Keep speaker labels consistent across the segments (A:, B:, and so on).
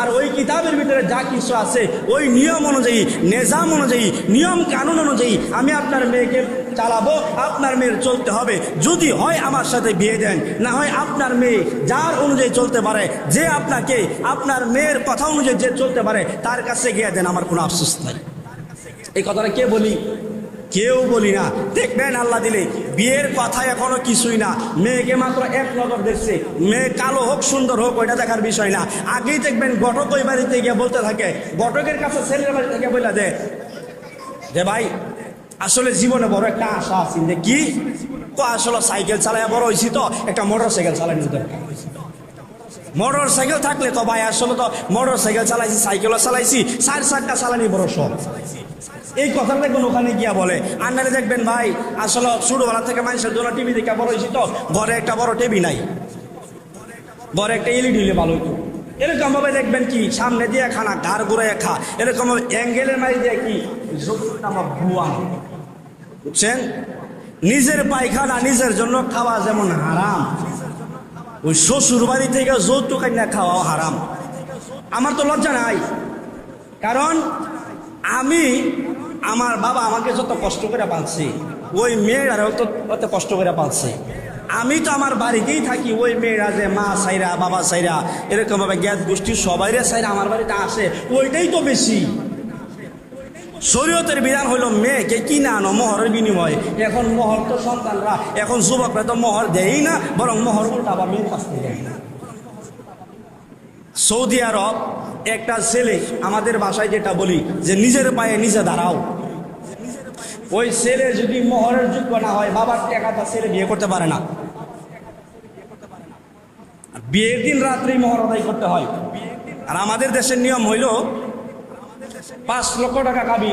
A: আর ওই কিতাবের ভিতরে যা কিছু আছে, ওই নিয়ম অনুযায়ী, নিজাম অনুযায়ী, নিয়ম কানুন অনুযায়ী আমি আপনার মেয়েকে চালাবো, আপনার মেয়ের চলতে হবে। যদি হয় আমার সাথে বিয়ে দেন, না হয় আপনার মেয়ে যার অনুযায়ী চলতে পারে, যে আপনাকে, আপনার মেয়ের কথা অনুযায়ী যে চলতে পারে, তার কাছে গিয়ে দেন, আমার কোনো আফসোস নাই। এই কথাটা কে বলি? কেউ বলি না। দেখবেন আল্লাহ দিলে, বিয়ের কথা এখনও কিছুই না। মেয়েকে মাত্র এক নজর দেখছে। মেয়ে কালো হোক, সুন্দর হোক, ওইটা দেখার বিষয় না। আগেই দেখবেন ঘটক ওই বাড়িতে গিয়ে বলতে থাকে, ঘটকের কাছে ছেলের বাড়ি থেকে বলে দে। যে ভাই, আসলে জীবনে বড় একটা আশা আছে। যে কি? তো আসলে সাইকেল চালায় বড় হয়েছি তো, একটা মোটর সাইকেল চালানো দরকার। মোটর সাইকেল থাকলে তো ভাই, আসলে তো মোটর সাইকেল চালাইছি, সাইকেলও চালাইছি, সাড়ে চারটা চালানি বড় সব এই কথাটা দেখবেন ওখানে গিয়া বলে। আন্নারে দেখবেন ভাই, আসলে ছোটবেলা থেকে মানুষের জন্য টিভি দেখে বড় হয়েছি তো, ঘরে একটা বড় টিভি নাই। ঘরে একটা এলইডি হলে ভালো হতো এরকম ভাবে দেখবেন কি, সামনে দিয়ে খানা, ঘাড় ঘুরে খা। এরকম অ্যাঙ্গেলের মারি দিয়ে কি ভুয়া। বুঝছেন? নিজের পায়খানা, নিজের জন্য খাওয়া যেমন হারাম। ওই শ্বশুর বাড়ি থেকে যৌতুক না খাওয়াও হারাম। আমার তো লজ্জা নাই। কারণ আমি আমার বাবা আমাকে যত কষ্ট করে পালছে, ওই মেয়েরাও তো অত কষ্ট করে পালছে। আমি তো আমার বাড়িতেই থাকি, ওই মেয়েরা যে মা সাইরা বাবা সাইরা এরকম ভাবে জ্ঞাত গোষ্ঠী সবাইরে সাইরা আমার বাড়িতে আসে, ওইটাই তো বেশি। শরীয়তের বিধান হলো মেয়েকে কিনে আনো মোহরের বিনিময়ে। এখন মোহর তো সন্তানরা, এখন যুবকরা তো মোহর দেয়ই না, বরং মোহর উল্টা আবার মেয়ের কাছ থেকে দেয় না। সৌদি আরব, একটা ছেলে, আমাদের ভাষায় যেটা বলি, যে নিজের পায়ে নিজে দাঁড়াও। ওই ছেলে যদি মোহরের যোগ্য না হয়, বাবার টাকাটা ছেলে বিয়ে করতে পারে না। বিয়ের দিন রাত্রেই মোহর আদায় করতে হয়। আর আমাদের দেশের নিয়ম হইল, পাঁচ লক্ষ টাকা কাবি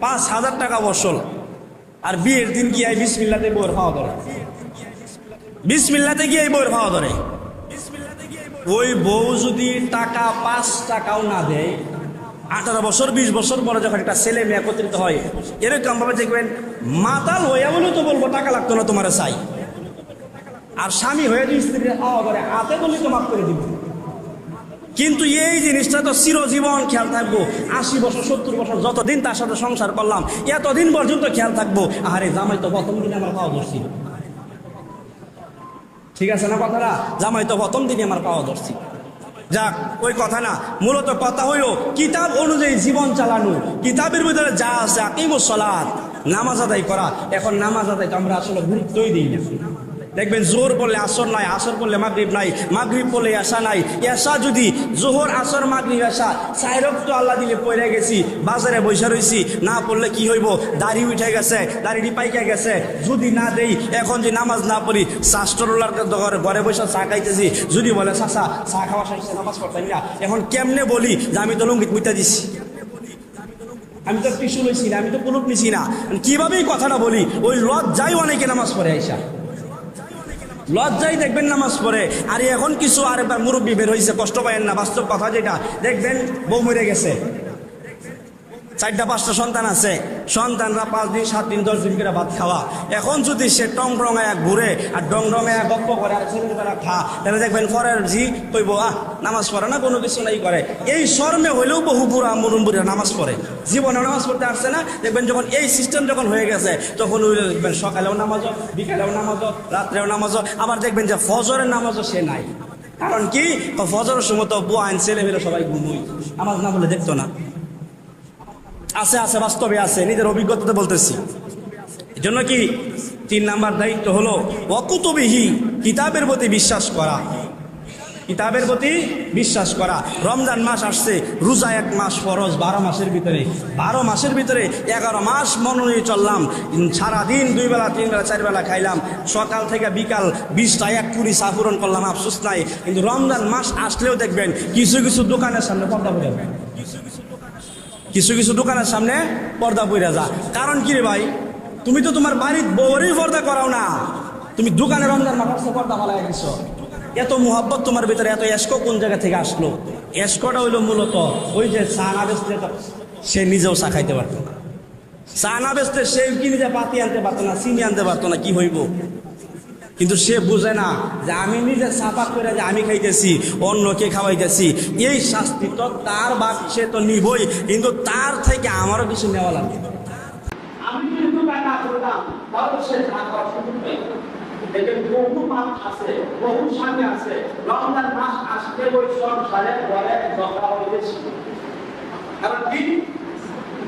A: পাঁচ হাজার টাকা বসল। আর বিয়ের দিন গিয়ে বিসমিল্লাতে বইয়ের খাওয়া ধরে। বিসমিল্লাতে গিয়ে বইয়ের খাওয়া ধরে। ওই বউ যদি টাকা, পাঁচ টাকাও না দেয়, আঠারো বছর, বিশ বছর পরে যখন একটা ছেলে মেয়ে একত্রিত হয়, এরকম ভাবে দেখবেন, মাতাল হইয়া বলেও তো বলব, টাকা লাগতো না তোমার, চাই। আর স্বামী হয়ে যদি স্ত্রী করে, হাতে বলি তো মাফ করে দিব। কিন্তু এই জিনিসটা তো চিরজীবন খেয়াল থাকব। আশি বছর, সত্তর বছর যতদিন তার সাথে সংসার করলাম, এতদিন পর্যন্ত খেয়াল থাকব আরে জামাই তো প্রথম দিনে আমার পাওয়া ধরছিল ঠিক আছে না কথাটা? জামাই তো প্রথম দিনে আমার পাওয়া ধরছি। যাক, ওই কথা না, মূলত কথা হইল, কিতাব অনুযায়ী জীবন চালানো, কিতাবের ভিতরে যা আছে আকিমুস সলাদ নামাজ আদায় করা। এখন নামাজ আদায় আমরা আসলে গুরুত্বই দিই না। দেখবেন জোর পড়লে আসর নাই, আসর পড়লে মাগরিব নাই, মাগরিব পড়লে এসা নাই। এসা যদি জোহর, আসর, মাগরিব এসা সাইরক তো আল্লাহ দিলে পড়ে গেছি, বাজারে বৈশা রইছি, না পড়লে কি হইব? দাড়ি উঠে গেছে দাড়ি পাইকে গেছে। যদি না দেই, এখন যে নামাজ না পড়ি শাস্ত্রুল্লার ঘরে ঘরে বসে চা খাইতেছি। যদি বলে চাষা চা খাওয়া শেষ, নামাজ পড়তাম না। এখন কেমনে বলি যে আমি তো লুঙ্গিত মুইতা দিছি? আমি তো টিসু লইছি না, আমি তো পুলুক নিছি না। কিভাবেই কথাটা বলি? ওই লজ্জাই অনেকে নামাজ পড়ে আইসা? লজ্জাই দেখবেন নামাজ পড়ে। আর এখন কিছু আর একবার মুরব্বী বের হয়েছে কষ্ট পায়েন না, বাস্তব কথা যেটা। দেখবেন বউ মরে গেছে। চারটা, পাঁচটা সন্তান আছে। সন্তানরা পাঁচ দিন, সাত দিন, দশ দিন করে ভাত খাওয়া। এখন যদি সে টং রঙায় ঘুরে আর ডং রঙায় গপ্প করে খা, তাহলে দেখবেন পরের জি কইব, আহ, নামাজ পড়ে না, কোনো কিছু নাই করে। এই শর্মে হইলেও বহু বুড়া মুরুম্বুরা নামাজ পড়ে। জীবনে নামাজ পড়তে আসছে না, দেখবেন যখন এই সিস্টেম যখন হয়ে গেছে, তখন ওই দেখবেন সকালেও নামাজ বিকালেও নামাজ রাত্রেও নামাজ আবার দেখবেন যে ফজরের নামাজও সে নাই। কারণ কি? ফজরের সময় তো বুয়া আইন ছেলে মেলে সবাই ঘুমুই নামাজ না বলে দেখতো না। আছে আছে, বাস্তবে আছে, নিজের অভিজ্ঞতাতে বলতেছি। এজন্য কি তিন নাম্বার দায়িত্ব হলো অকুতবিহি কিতাবের প্রতি বিশ্বাস করা। কিতাবের প্রতি বিশ্বাস করা। রমজান মাস আসছে, রোজা এক মাস ফরজ, বারো মাসের ভিতরে। বারো মাসের ভিতরে এগারো মাস মনোনীত চললাম। সারাদিন দুই বেলা, তিন বেলা, চার বেলা খাইলাম। সকাল থেকে বিকাল বিশটা এক কুড়ি সাফুরন করলাম, আফসোস নাই। কিন্তু রমজান মাস আসলেও দেখবেন, কিছু কিছু দোকানের সামনে পর্দা পড়ে কিছু কিছু দোকানের সামনে পর্দা পইরা যা। কারণ কি রে ভাই? তুমি তো তোমার বাড়ির বউরই পর্দা করাও না। তুমি দোকানে রমজান মাস পর্দা মালায় গেছ এত মোহাব্বত তোমার ভিতরে, এত এসকো কোন জায়গা থেকে আসলো? এসকোটা হইল মূলত ওই যে সানা বেচতে সে নিজেও চা খাইতে পারতো না। চা বেচতে সে কি নিজে পাতি আনতে পারতো না, চিনি আনতে পারতো না, কি হইব? কিন্তু সে বুঝে না যে আমি নিজে সাফা করে যে আমি খাইতেছি, অন্যকে খাওয়াইতেছি। এই শাস্তি তো তার বাপ, সে তো নিবই, কিন্তু তার থেকে আমারও কিছু নেওয়া লাগবে
B: আছে, বহু স্বামী আছে, রমজান মাস ওই কারণ কি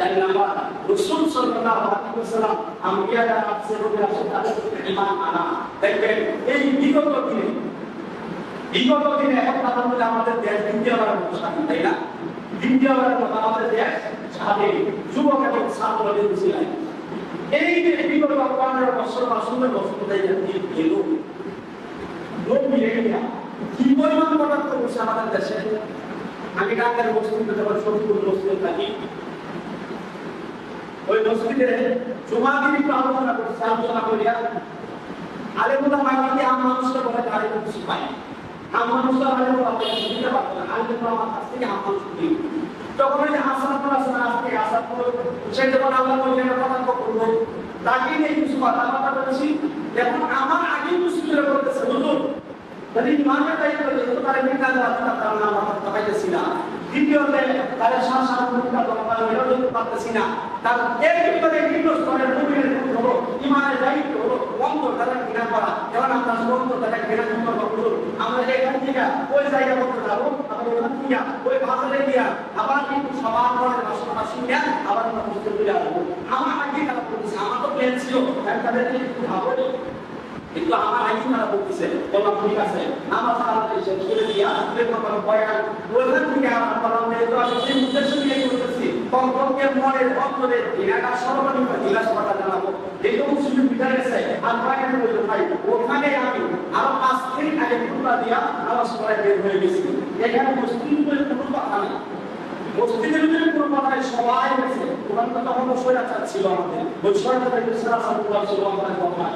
B: চার নাম্বার। রসুল সাল্লাল্লাহু আলাইহি ওয়াসাল্লাম আম্বিয়া যারা আছে রোগী আছে তাদের ঈমান আনা। দেখবেন, এই বিগত দিনে বিগত দিনে এখন বলে আমাদের দেশ দ্বিতীয়বার স্বাধীন, তাই না? দ্বিতীয়বার আমাদের দেশ স্বাধীন। যুবক এবং ছাত্রদের ছিলেন এই দেশে? আমি মসজিদে থাকি ওই মসজিদে জমা দিন আলোচনা করছে আলোচনা করিয়া আলেমুলা মাইকে আম মানুষকে বলে তারে কিছু পাই আম মানুষরা আলেমুলা দিতে পারতো না। আলেমুলা আমার কাছ থেকে আম মানুষ দিই তখন ওই যে হাসানুল হাসান আসতে আসানুল সে যখন আল্লাহ বললেন কথা করব তাকে নিয়ে কিছু কথা কথা বলেছি। এখন আমার আগে মুসলিমরা বলতেছে, হুজুর। যদি ইমানের দায়িত্ব তারা মিটা দেওয়া তার নাম আমরা পাইতেছি না। দ্বিতীয়তে তারা সংসার না। তার এর ভিতরে বিভিন্ন স্তরের মুমিনের গুণ হলো ইমানের দায়িত্ব হলো অন্তর তারা ঘৃণা করা। যেমন আমরা অন্তর তারা ঘৃণা করতে হুজুর আমরা এখান থেকে ওই জায়গা করতে যাব আবার ওখান থেকে ওই বাজারে গিয়া আবার কিন্তু সবার মনের বাসনা শুনে আবার আমরা বুঝতে পেরে আসব আমার আগে তারা বলতেছে আমার তো প্ল্যান ছিল একটু ভাবো। কিন্তু আমার আইন তারা বলতেছে বললাম ঠিক আছে। আমার সারা শেষ করে দিয়া দেখলাম আমার বয়ান ওইখান থেকে আমার যে তো আমি সেই উদ্দেশ্য নিয়ে করতেছি কমপক্ষে মনের অন্তরে এলাকা সর্বনিম্ন জেলা সভাটা জানাব এইটুকু সুযোগ বিচার গেছে আর বয়ান বলতে ভাই, ওখানে আমি আরও পাঁচ মিনিট আগে খুলনা দিয়া আমার সবাই বের হয়ে গেছি। এখানে মুসলিমদের কোনো কথা নেই। কোনো সবাই গেছে তো তখন স্বৈরাচার ছিল আমাদের। কথা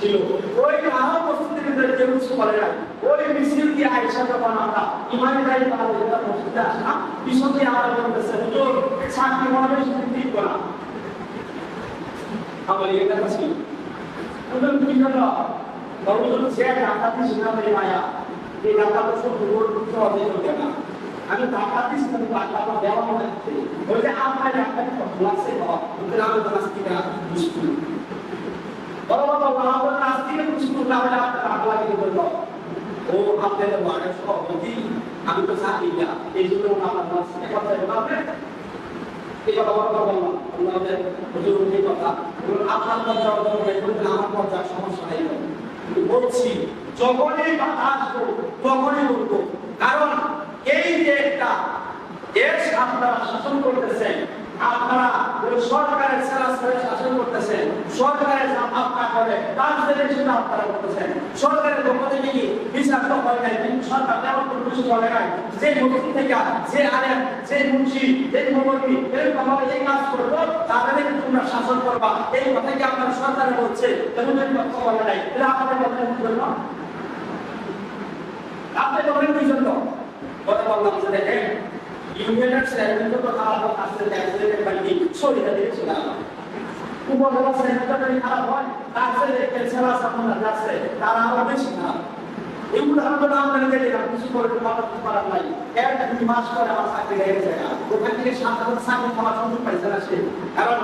B: ছিল। ওই আরও মসজিদের কেউ কিছু বলে না ওই মিছিল দিয়ে আইসা যখন আমরা ইমানে যাই তাহলে যেটা মসজিদে আসলাম, পিছন আমরা বলতেছে, হুজুর শান্তি সেদিন ঠিক করা আমার এটা কাছে হুজুর কি জন্য হুজুর সে টাকা দিস না মেরে মায়া, এই টাকা তো সব হুজুর তো হবে না। আমি দিস না টাকা দেওয়া হচ্ছে, ওই যে আপনার একটা ক্লাসে হওয়া ওদের আমি ক্লাস থেকে বুঝতে বলছি যখনই আসব তখনই বলব কারণ এই যে একটা দেশ আপনারা শাসন করতেছেন, আপনারা ওই সরকারের সেরা সেরা শাসন করতেছেন সরকারের যা আপনারা করে তার জন্য সেটা আপনারা করতেছেন সরকারের পক্ষ থেকে কি বিচার তো হয় নাই কিন্তু সরকার তেমন কোনো কিছু বলে নাই। যে মুক্তি থেকে যে আলেম যে মুন্সি, যে মৌলবী এরকম ভাবে এই কাজ করব তাদেরকে তোমরা শাসন করবা। এই কথা কি আপনার সরকারে বলছে? তেমন পক্ষ বলে নাই। এটা আপনাদের কথা জন্য? আপনি বলেন কি জন্য? কথা বললাম যে দেখেন, ইউনিয়নের চেয়ারম্যান তো খারাপ আসতে দেখতে পারি সরিয়ে দিয়েছিলাম উপজেলা যদি খারাপ হয়, তার দেখতে সেরা সামনে যাচ্ছে, তারা আরও বেশি খারাপ। এগুলো আমরা নাম মেনে দিলাম কিছু করে কথা করার নাই। এক দুই মাস পরে আমার চাকরি হয়ে গেছে। ওখান থেকে সাত হাজার চাকরি খাওয়ার সুযোগ পাইছে না সে। কারণ